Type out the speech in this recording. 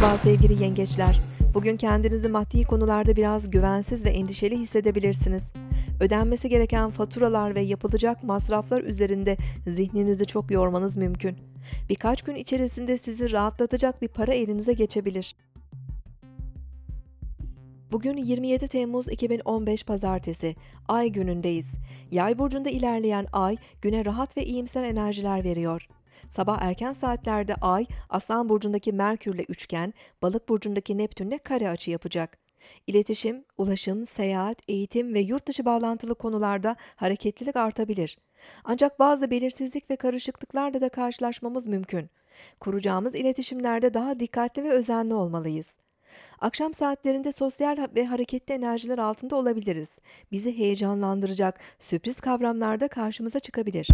Merhaba sevgili yengeçler. Bugün kendinizi maddi konularda biraz güvensiz ve endişeli hissedebilirsiniz. Ödenmesi gereken faturalar ve yapılacak masraflar üzerinde zihninizi çok yormanız mümkün. Birkaç gün içerisinde sizi rahatlatacak bir para elinize geçebilir. Bugün 27 Temmuz 2015 Pazartesi, Ay günündeyiz. Yay burcunda ilerleyen Ay, güne rahat ve iyimser enerjiler veriyor. Sabah erken saatlerde Ay, Aslan burcundaki Merkürle üçgen, Balık burcundaki Neptünle kare açı yapacak. İletişim, ulaşım, seyahat, eğitim ve yurt dışı bağlantılı konularda hareketlilik artabilir. Ancak bazı belirsizlik ve karışıklıklarla da karşılaşmamız mümkün. Kuracağımız iletişimlerde daha dikkatli ve özenli olmalıyız. Akşam saatlerinde sosyal ve hareketli enerjiler altında olabiliriz. Bizi heyecanlandıracak sürpriz kavramlar da karşımıza çıkabilir.